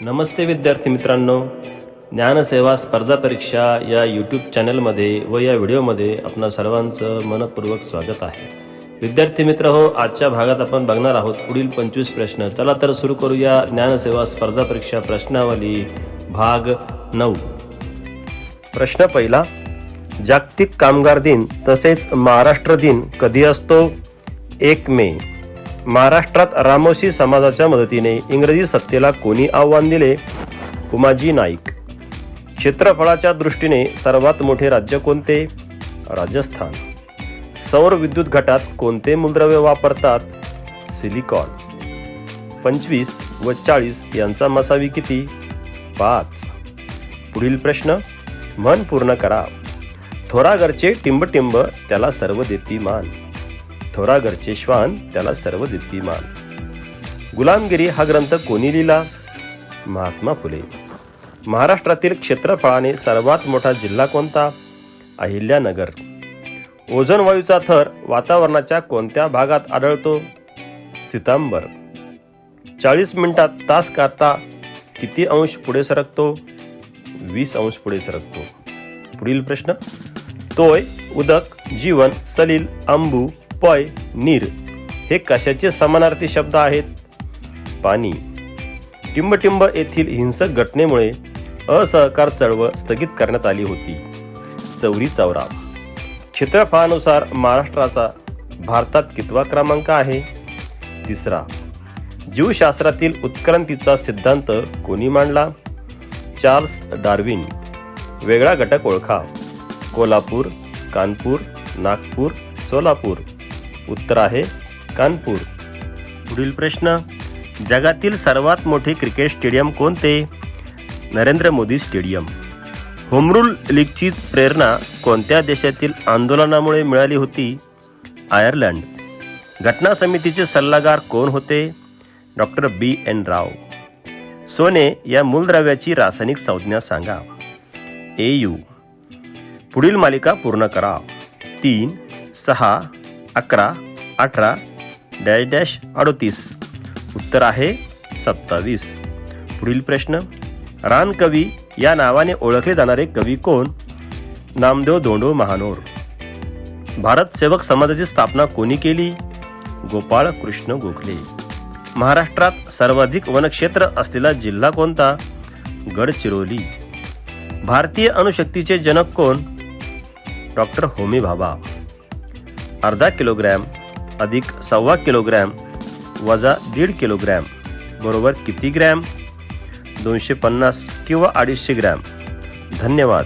नमस्ते विद्यार्थी मित्रांनो. ज्ञानसेवा स्पर्धा परीक्षा या यूट्यूब चॅनलमध्ये व या व्हिडिओमध्ये आपणा सर्वांचं मनपूर्वक स्वागत आहे. विद्यार्थी मित्र हो आजच्या भागात आपण बघणार आहोत पुढील पंचवीस प्रश्न. चला तर सुरू करूया ज्ञानसेवा स्पर्धा परीक्षा प्रश्नावली भाग नऊ. प्रश्न पहिला. जागतिक कामगार दिन तसेच महाराष्ट्र दिन कधी असतो? एक मे. महाराष्ट्रात रामोशी समाजाच्या मदतीने इंग्रजी सत्तेला कोणी आव्हान दिले? उमाजी नाईक. क्षेत्रफळाच्या दृष्टीने सर्वात मोठे राज्य कोणते? राजस्थान. सौर विद्युत घटात कोणते मूलद्रव्य वापरतात? सिलिकॉन. पंचवीस व चाळीस यांचा मसावी किती? पाच. पुढील प्रश्न. मन पूर्ण करा. थोरागरचे टिंब त्याला सर्व देती मान थोरागरचे श्वान त्याला सर्व देती गुलामगिरी हा ग्रंथ कोणी लिहिला? महात्मा फुले. महाराष्ट्रातील क्षेत्रफळाने सर्वात मोठा जिल्हा कोणता? अहिल्यानगर. ओझोन वायूचा थर वातावरणाच्या कोणत्या भागात आढळतो? स्थितांबर. चाळीस मिनिटात तास काढता किती अंश पुढे सरकतो? वीस अंश पुढे सरकतो. पुढील प्रश्न. तोय उदक जीवन सलील अंबू पय नीर हे कशाचे समानार्थी शब्द आहेत? पाणी. टिंबटिंब येथील हिंसक घटनेमुळे असहकार चळवळ स्थगित करण्यात आली होती. चौरी चौरा. क्षेत्रफळानुसार महाराष्ट्राचा भारतात कितवा क्रमांक आहे? तिसरा. जीवशास्त्रातील उत्क्रांतीचा सिद्धांत कोणी मांडला? Charles Darwin. वेगळा घटक ओळखा कोल्हापूर कानपूर नागपूर सोलापूर. उत्तर आहे कानपूर. पुढील प्रश्न जगातील सर्वात मोठे क्रिकेट स्टेडियम कोणते? Narendra Modi stadium. Home rule लीगची प्रेरणा कोणत्या देशातील आंदोलनामुळे मिळाली होती? आयर्लंड. घटना समितीचे सल्लागार कोण होते? Doctor B. एन. राव. सोने या मूलद्रव्याची रासायनिक संज्ञा सांगा. A U. पुढील मालिका पूर्ण करा. तीन सहा अकरा अठरा डॅश डॅश अडोतीस. उत्तर आहे सत्तावीस. पुढील प्रश्न. रानकवी या नावाने ओळखले जाणारे कवी कोण? नामदेव धोंडो महानोर. भारत सेवक समाजाची स्थापना कोणी केली? गोपाळ कृष्ण गोखले. महाराष्ट्रात सर्वाधिक वनक्षेत्र असलेला जिल्हा कोणता? गडचिरोली. भारतीय अणुशक्तीचे जनक कोण? डॉक्टर होमी भाभा. अर्धा किलोग्रॅम अधिक सव्वा किलोग्रॅम वजा दीड किलोग्रॅम बरोबर किती ग्रॅम? दोनशे पन्नास किंवा अडीचशे ग्रॅम. धन्यवाद.